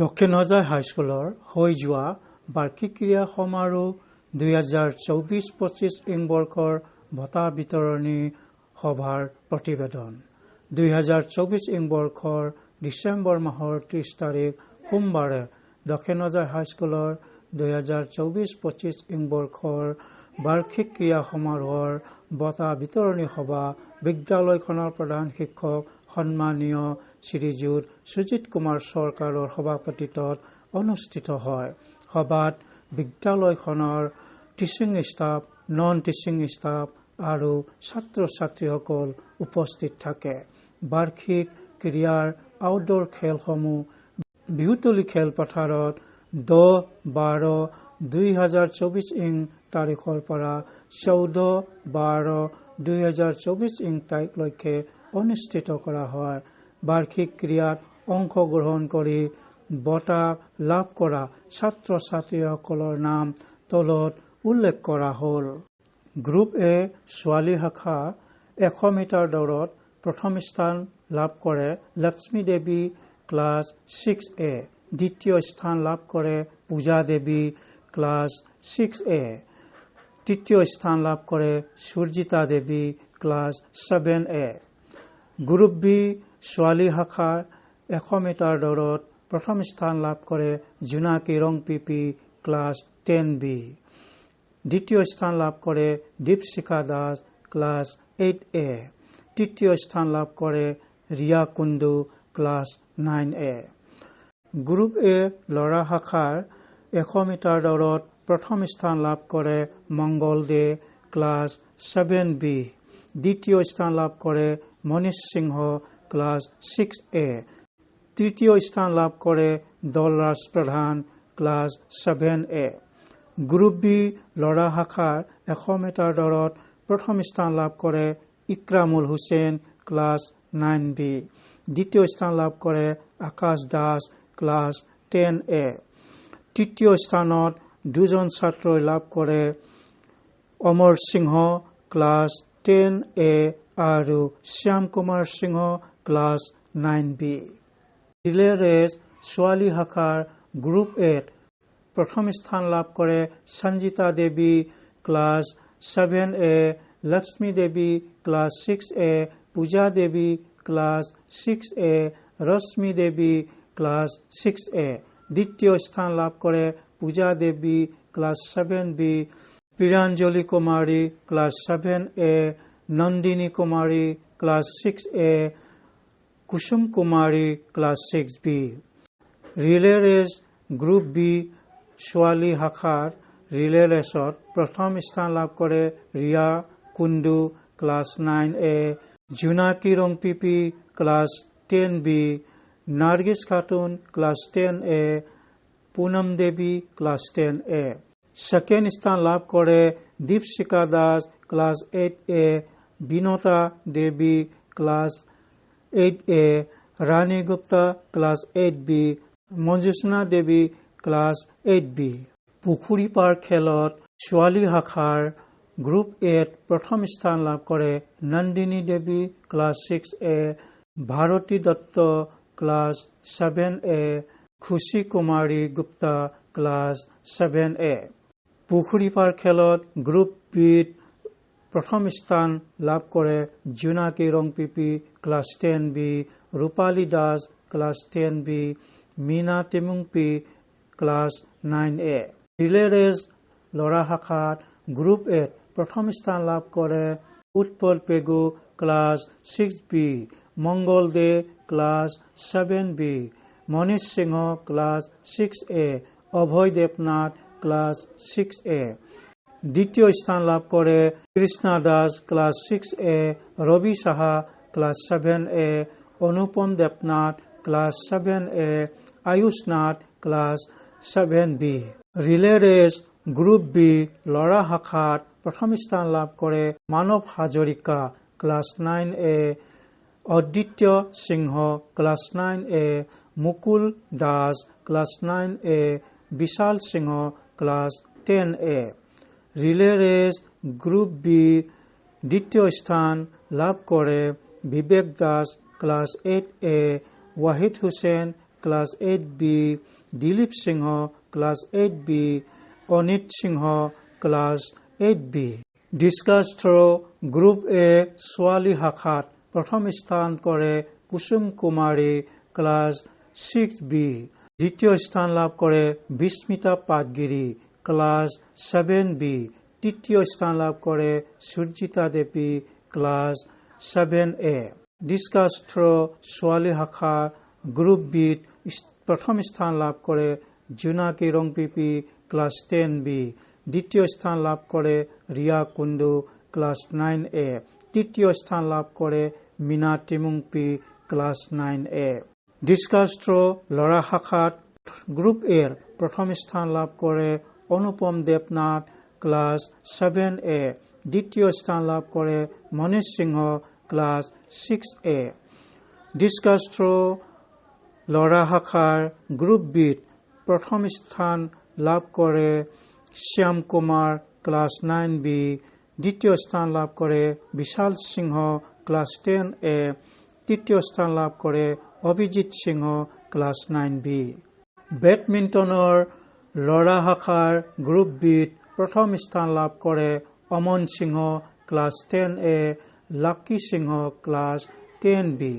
দক্ষিণ হজাই হাইস্কুলৰ হৈ যোৱা বাৰ্ষিক ক্ৰীড়া সমাৰোহ দুই হাজাৰ চৌবিছ পঁচিছ ইং বৰ্ষৰ বঁটা বিতৰণী সভাৰ প্ৰতিবেদন। দুই হাজাৰ চৌবিছ ইং বৰ্ষৰ ডিচেম্বৰ মাহৰ ত্ৰিছ তাৰিখ সোমবাৰে দক্ষিণ হজাই হাইস্কুলৰ দুই হাজাৰ চৌবিছ পঁচিছ ইং বৰ্ষৰ বাৰ্ষিক ক্ৰীড়া সমাৰোহৰ বঁটা বিতৰণী সভা বিদ্যালয়খনৰ প্ৰধান শিক্ষক সন্মানীয় শ্ৰীযুত সুজিত কুমাৰ চৰকাৰৰ সভাপতিত্বত অনুষ্ঠিত হয়। সভাত বিদ্যালয়খনৰ teaching staff non teaching staff আৰু ছাত্ৰ ছাত্ৰীসকল উপস্থিত থাকে। বাৰ্ষিক ক্ৰীড়াৰ আউটডোৰ খেলসমূহ বিহুতলী খেলপথাৰত দহ বাৰ দুই হাজাৰ চৌবিছ ইং তাৰিখৰ পৰা চৌধ বাৰ দুই হাজাৰ চৌবিছ ইং তাৰিখলৈকে অনুষ্ঠিত কৰা হয়। বাৰ্ষিক ক্ৰীড়াত অংশগ্ৰহণ কৰি বঁটা লাভ কৰা ছাত্ৰ ছাত্ৰীসকলৰ নাম তলত উল্লেখ কৰা হ'ল। গ্ৰুপ এ ছোৱালী শাখা এশ মিটাৰ দৌৰত প্ৰথম স্থান লাভ কৰে Lakshmi Devi class six A. দ্বিতীয় স্থান লাভ কৰে Puja Devi class six A. তৃতীয় স্থান লাভ কৰে Surjita Devi class seven A. Group B ছোৱালী শাখাৰ এশ মিটাৰ দৌৰত প্ৰথম স্থান লাভ কৰে Jonaki Rong P P class ten B. দ্বিতীয় স্থান লাভ কৰে Dipshikha Das class eight A. তৃতীয় স্থান লাভ কৰে Riya Kundu class nine A. Group A ল'ৰা শাখাৰ এশ মিটাৰ দৌৰত প্ৰথম স্থান লাভ কৰে Mangal Dey class seven B. দ্বিতীয় স্থান লাভ কৰে Manish Singha class six A. তৃতীয় স্থান লাভ কৰে Dalraj Pradhan class seven A. Group B ল'ৰা শাখাৰ এশ মিটাৰ দৌৰত প্ৰথম স্থান লাভ কৰে Ikramul Hussain class nine B. দ্বিতীয় স্থান লাভ কৰে Akash Das class ten A. তৃতীয় স্থানত দুজন ছাত্ৰই লাভ কৰে অমৰ সিংহ ক্লাছ টেন এ আৰু Shyam Kumar Singha class nine B. Relay race ছোৱালী শাখাৰ গ্ৰুপ এত প্ৰথম স্থান লাভ কৰে Sanjita Devi class seven A Lakshmi Devi class six A Puja Devi class six A Rashmi Devi class six A দ্বিতীয় স্থান লাভ কৰে Puja Devi class seven B Priyanjali Kumari class seven A Nandini Kumari class six A Kusum Kumari class six B relay race group B ছোৱালী শাখাৰ relay ৰেচত প্ৰথম স্থান লাভ কৰে Riya Kundu class nine A Jonaki Rong P P class ten B Nargis Khatun class ten A, Punam Devi class ten A. Second স্থান লাভ কৰে Dipshikha Das class eight A. Binita Devi class eight A. Rani Gupta class eight B. Manjushna Devi class eight B. পুখুৰী পাৰ খেলত ছোৱালী শাখাৰ group এত প্ৰথম স্থান লাভ কৰে Nandini Devi class six A. Bharati Dutta class seven A Khushi Kumari Gupta class seven A পুখুৰী পাৰ খেলত গ্ৰুপ বিত প্ৰথম স্থান লাভ কৰে Jonaki Rong P P class ten B Rupali Das class ten B Mina Temungpi class nine A relay race, ল'ৰা শাখাত গ্ৰুপ এত প্ৰথম স্থান লাভ কৰে Utpal Pegu class six B Mangal Dey class seven B Manish Singha class six A Abhay Debnath class six A দ্বিতীয় স্থান লাভ কৰে Krishna Das class six A Rabi Saha class seven A Anupam Debnath class seven A Ayush Nath class seven B relay race group B ল'ৰা শাখাত প্ৰথম স্থান লাভ কৰে Manab Hazarika class nine A অদ্বিত্য Singha class nine A Mukul Das class nine A Bishal Singha class ten A relay race group B দ্বিতীয় স্থান লাভ কৰে Bibek Das class eight A Wahid Hussain class eight B Dilip Singha class eight B Anit Singha class eight B discus throw' group A ছোৱালী শাখাত প্ৰথম স্থান কৰে Kusum Kumari class six B. দ্বিতীয় স্থান লাভ কৰে Bismita Patgiri class seven B. তৃতীয় স্থান লাভ কৰে Surjita Devi class seven A. Discus throw' ছোৱালী শাখা গ্ৰুপ বিত প্ৰথম স্থান লাভ কৰে Jonaki Rong P P class ten B. দ্বিতীয় স্থান লাভ কৰে Riya Kundu class nine A. তৃতীয় স্থান লাভ কৰে Mina Timungpi class nine A. Discus throw' ল'ৰা শাখাত গ্ৰুপ এৰ প্ৰথম স্থান লাভ কৰে Anupam Debnath class seven A. দ্বিতীয় স্থান লাভ কৰে Manish Singha class six A. Discus throw' ল'ৰা শাখাৰ গ্ৰুপ বিত প্ৰথম স্থান লাভ কৰে Shyam Kumar class nine B. দ্বিতীয় স্থান লাভ কৰে বিশাল সিংহ ক্লাছ টেন এ, তৃতীয় স্থান লাভ কৰে Abhijit Singha class nine B. বেডমিণ্টনৰ ল'ৰা শাখাৰ গ্ৰুপ বিত প্ৰথম স্থান লাভ কৰে Aman Singha class ten A, Lucky Singha class ten B.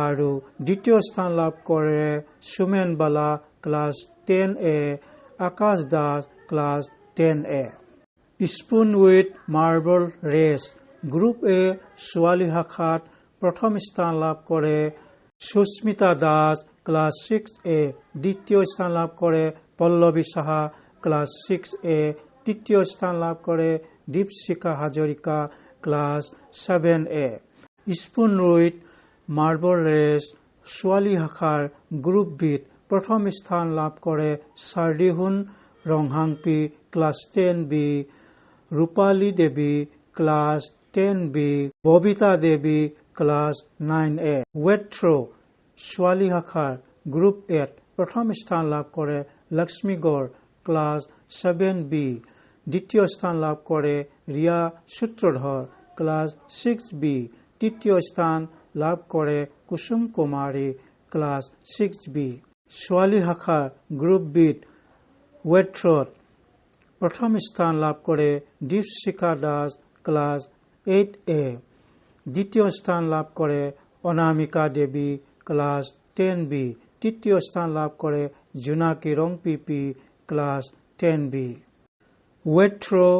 আৰু দ্বিতীয় স্থান লাভ কৰে Sumen Bala class ten A, Akash Das class ten A. Spoon with marble race group A ছোৱালী শাখাত প্ৰথম স্থান লাভ কৰে Susmita Das class six A দ্বিতীয় স্থান লাভ কৰে Pallavi Saha class six A তৃতীয় স্থান লাভ কৰে Dipshikha Hazarika class seven A spoon with marble race ছোৱালী শাখাৰ গ্ৰুপ বিত প্ৰথম স্থান লাভ কৰে Chardihun Ronghangpi class ten B Rupali Devi class ten B Babita Devi class nine A throw' ছোৱালী শাখাৰ গ্ৰুপ এত প্ৰথম স্থান লাভ কৰে লক্ষ্মীগড় ক্লাছ ছেভেন বি দ্বিতীয় স্থান লাভ কৰে Riya Sutradhar class six B তৃতীয় স্থান লাভ কৰে Kusum Kumari class six B ছোৱালী শাখাৰ গ্ৰুপ বিত ৱেট্ৰত প্ৰথম স্থান লাভ কৰে Dipshikha Das class eight A দ্বিতীয় স্থান লাভ কৰে Anamika Devi class ten B তৃতীয় স্থান লাভ কৰে Jonaki Rongpi class ten B weight throw'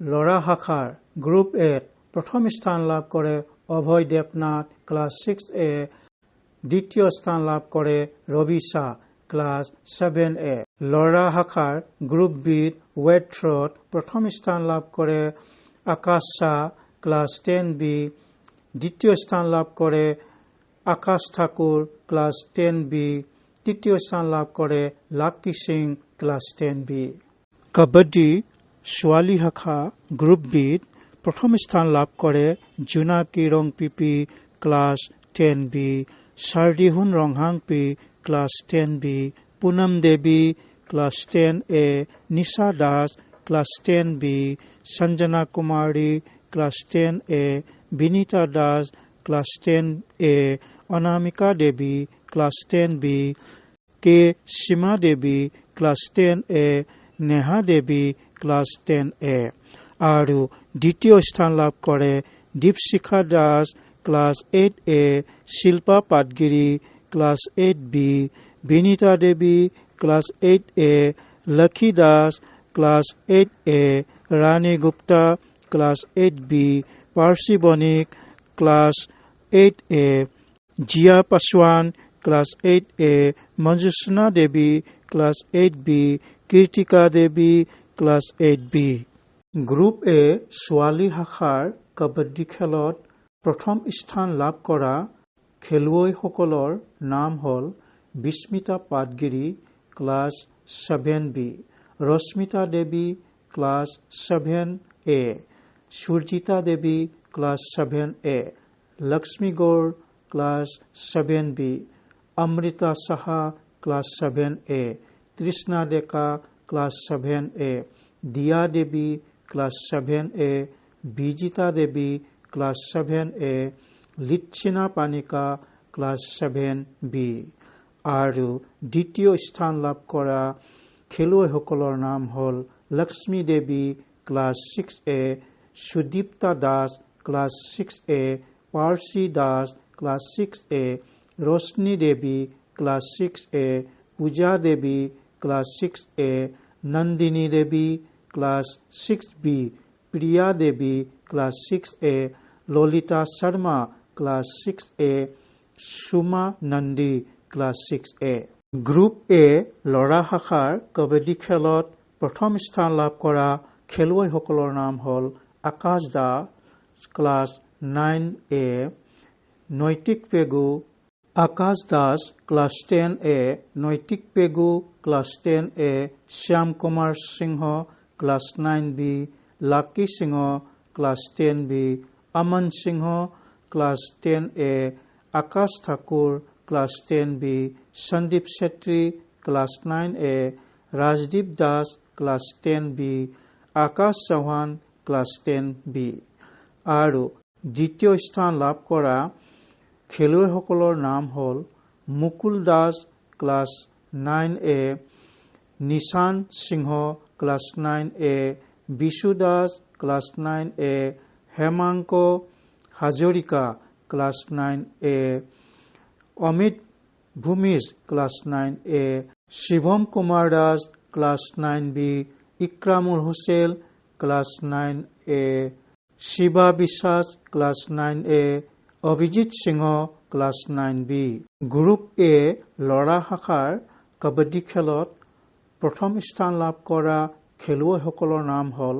ল'ৰা শাখাৰ গ্ৰুপ এত প্ৰথম স্থান লাভ কৰে Abhay Debnath class six A দ্বিতীয় স্থান লাভ কৰে Rabi Shah class seven A ল'ৰা শাখাৰ গ্ৰুপ বিত ৱেট থ্ৰ'ত প্ৰথম স্থান লাভ কৰে Akash Shah class ten B দ্বিতীয় স্থান লাভ কৰে Akash Thakur class ten B তৃতীয় স্থান লাভ কৰে Lucky Singh class ten B. Kabaddi ছোৱালী শাখা গ্ৰুপ বিত প্ৰথম স্থান লাভ কৰে Jonaki Rongpi class ten B Chardihun Ronghangpi class ten B Punam Devi class ten A Nisha Das class ten B Sanjana Kumari class ten A Binita Das class ten A Anamika Devi class ten B K Seema Devi class ten A Neha Devi class ten A আৰু দ্বিতীয় স্থান লাভ কৰে Dipshikha Das class eight A Shilpa Patgiri class eight B Binita Devi class eight A Lakshmi Das class eight A Rani Gupta class eight B Parchi Banik class eight A Jiya Paswan class eight A Manjusna Devi class eight B Kirtika Devi class eight B group A ছোৱালী শাখাৰ কাবাডী খেলত প্ৰথম স্থান লাভ কৰা খেলুৱৈসকলৰ নাম হ'ল Bismita Patgiri class seven B Rashmita Devi class seven A Surjita Devi class seven A Lakshmi Gour class seven B Amrita Saha class seven A Trishna Deka class seven A Diya Devi class seven A Bijita Devi class seven A Lichina Panika class seven B আৰু দ্বিতীয় স্থান লাভ কৰা খেলুৱৈসকলৰ নাম হ'ল Lakshmi Devi class six A Sudipta Das class six A Parchi Das class six A Rashni Devi class six A Puja Devi class six A Nandini Devi class six B Priya Devi class six A Lalita Sharma class six A Suma Nandi. Class six A. Group A ল'ৰা শাখাৰ কাবাডী খেলত প্ৰথম স্থান লাভ কৰা খেলুৱৈসকলৰ নাম হ'ল Akash Das class nine A Naitik Pegu. Akash Das class ten A Naitik Pegu. Class ten A Shyam Kumar Singh. Class nine B Lucky Singh. Class ten B Aman Singh. Class ten A Akash Thakur. Class ten B Sandip Chhetri class nine A Rajdeep Das class ten B Akash Chauhan class ten B আৰু দ্বিতীয় স্থান লাভ কৰা খেলুৱৈসকলৰ নাম হ'ল Mukul Das class nine A Nishan Singh class nine A Bishu Das class nine A Hemanka Hazarika class nine A Amit Bhumij class nine A Shivam Kumar Das class nine B Ikramul Hussain class nine A Shiva Biswas class nine A Abhijit Singh class nine B. Group A ল'ৰা শাখাৰ কাবাডী খেলত প্ৰথম স্থান লাভ কৰা খেলুৱৈসকলৰ নাম হ'ল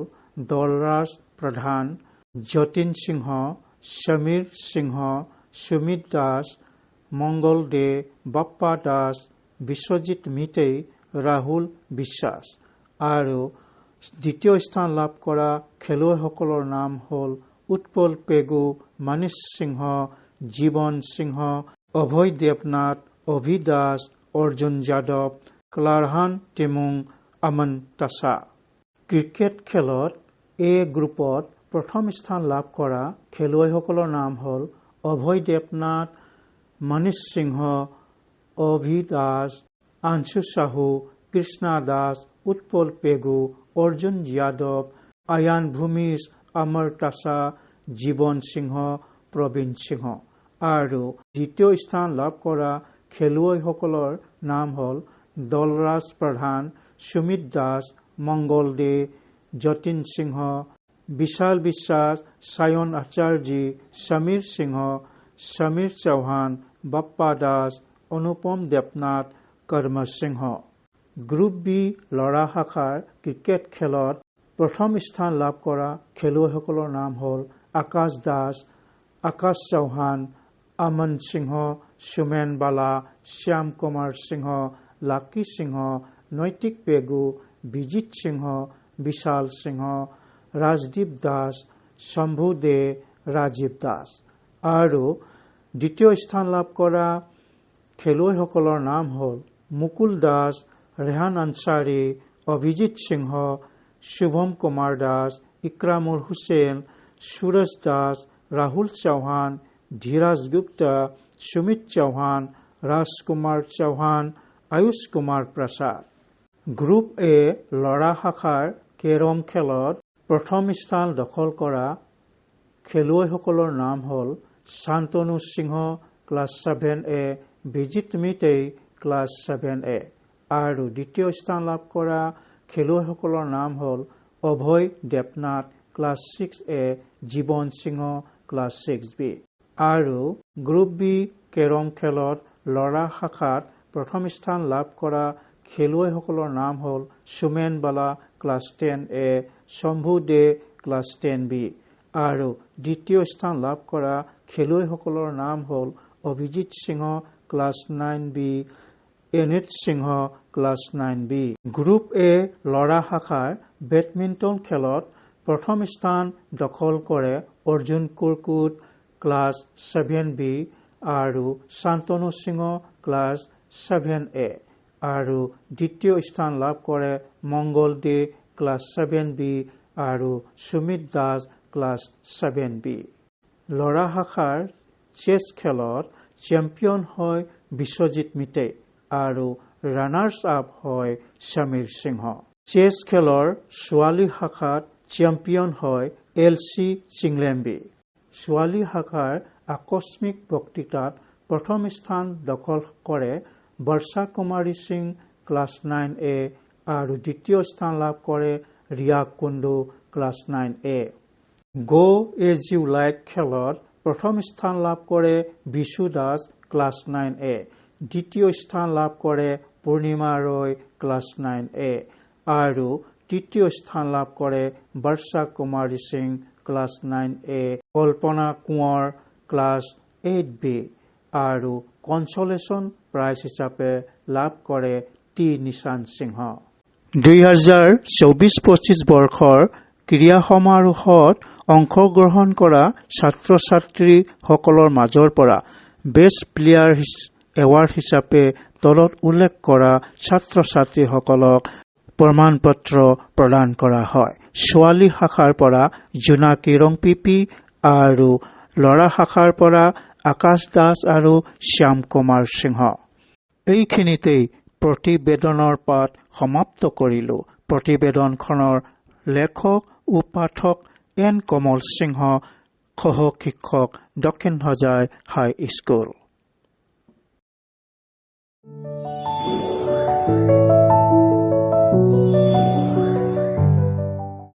দলৰাজ প্ৰধান যতীন সিংহ সমীৰ সিংহ সুমিত দাস মংগল দে বাপ্পা দাস বিশ্বজিৎ মিতেই ৰাহুল বিশ্বাস। আৰু দ্বিতীয় স্থান লাভ কৰা খেলুৱৈসকলৰ নাম হ'ল উৎপল পেগু মানিষ সিংহ জীৱন সিংহ অভয় দেৱনাথ অভি দাস অৰ্জুন যাদৱ ক্লাৰহান টেমুং আমন টাছা ক্ৰিকেট খেলত এ গ্ৰুপত প্ৰথম স্থান লাভ কৰা খেলুৱৈসকলৰ নাম হ'ল অভয় দেৱনাথ মনীষ সিংহ অভি দাস আংশু চাহু কৃষ্ণা দাস উৎপল পেগু অৰ্জুন যাদৱ আয়ান ভূমিজ অমৰ টাছা জীৱন সিংহ প্ৰবীণ সিংহ আৰু দ্বিতীয় স্থান লাভ কৰা খেলুৱৈসকলৰ নাম হ'ল দলৰাজ প্ৰধান সুমিত দাস মংগল দে যতীন সিংহ বিশাল বিশ্বাস চায়ন আচাৰ্যী সমীৰ সিংহ সমীৰ চৌহান বাপ্পা দাস অনুপম দেৱনাথ কৰ্ম সিংহ গ্ৰুপ বি ল'ৰা শাখাৰ ক্ৰিকেট খেলত প্ৰথম স্থান লাভ কৰা খেলুৱৈসকলৰ নাম হ'ল আকাশ দাস আকাশ চৌহান আমন সিংহ সুমেন বালা শ্যাম কুমাৰ সিংহ লাকি সিংহ নৈতিক পেগু বিজিত সিংহ বিশাল সিংহ ৰাজদীপ দাস শম্ভু দে ৰাজীৱ দাস আৰু দ্বিতীয় স্থান লাভ কৰা খেলুৱৈসকলৰ নাম হ'ল মুকুল দাস ৰেহান আনচাৰী অভিজিত সিংহ শুভম কুমাৰ দাস ইক্ৰামুল হুছেইন সুৰজ দাস ৰাহুল চৌহান ধীৰাজ গুপ্তা সুমিত চৌহান ৰাজকুমাৰ চৌহান আয়ুষ কুমাৰ প্ৰসাদ। গ্ৰুপ এ ল'ৰা শাখাৰ কেৰম খেলত প্ৰথম স্থান দখল কৰা খেলুৱৈসকলৰ নাম হ'ল Shantanu Singh class seven A Bijit Meitei class seven A আৰু দ্বিতীয় স্থান লাভ কৰা খেলুৱৈসকলৰ নাম হ'ল Abhay Debnath class six A Jiban Singh class six B আৰু গ্ৰুপ বি কেৰম খেলত ল'ৰা শাখাত প্ৰথম স্থান লাভ কৰা খেলুৱৈসকলৰ নাম হ'ল Sumen Bala class ten A Shambhu De class ten B আৰু দ্বিতীয় স্থান লাভ কৰা খেলুৱৈসকলৰ নাম হ'ল Abhijit Singh class nine B Anit Singh class nine B. Group A ল'ৰা শাখাৰ বেডমিণ্টন খেলত প্ৰথম স্থান দখল কৰে Arjun Kurkut class seven B আৰু Shantanu Singh class seven A. আৰু দ্বিতীয় স্থান লাভ কৰে Mangal De class seven B আৰু Sumit Das class seven B. ল'ৰা শাখাৰ চেছ খেলত চেম্পিয়ন হয় বিশ্বজিৎ মিতে আৰু ৰানাৰ্ছ আপ হয় সমীৰ সিংহ। চেছ খেলৰ ছোৱালী শাখাত চেম্পিয়ন হয় এল চি চিংলেম্বি। ছোৱালী শাখাৰ আকস্মিক বক্তৃতাত প্ৰথম স্থান দখল কৰে Barsha Kumari Singh class nine A আৰু দ্বিতীয় স্থান লাভ কৰে Riya Kundu class nine A. Go' as you like খেলত প্ৰথম স্থান লাভ কৰে Bishu Das class nine A. দ্বিতীয় স্থান লাভ কৰে পূৰ্ণিমা ৰয় ক্লাছ নাইন এ। আৰু তৃতীয় স্থান লাভ কৰে Barsha Kumari Singh class nine A. Kalpana Konwar class eight B. আৰু কনচলেশ্যন প্ৰাইজ হিচাপে লাভ কৰে টি নিশান সিংহ। দুই হাজাৰ চৌবিশ পঁচিছ বৰ্ষৰ ক্ৰীড়া সমাৰোহত অংশগ্ৰহণ কৰা ছাত্ৰ ছাত্ৰীসকলৰ মাজৰ পৰা বেষ্ট প্লেয়াৰ এৱাৰ্ড হিচাপে তলত উল্লেখ কৰা ছাত্ৰ ছাত্ৰীসকলক প্ৰমাণ পত্ৰ প্ৰদান কৰা হয়। ছোৱালী শাখাৰ পৰা জোনাকী ৰংপিপি আৰু ল'ৰা শাখাৰ পৰা আকাশ দাস আৰু শ্যাম কুমাৰ সিংহ। এইখিনিতেই প্ৰতিবেদনৰ পাঠ সমাপ্ত কৰিলো। প্ৰতিবেদনখনৰ লেখক ও পাঠক এন কমল সিংহ সহ শিক্ষক দক্ষিণ হজাই হাই স্কুল।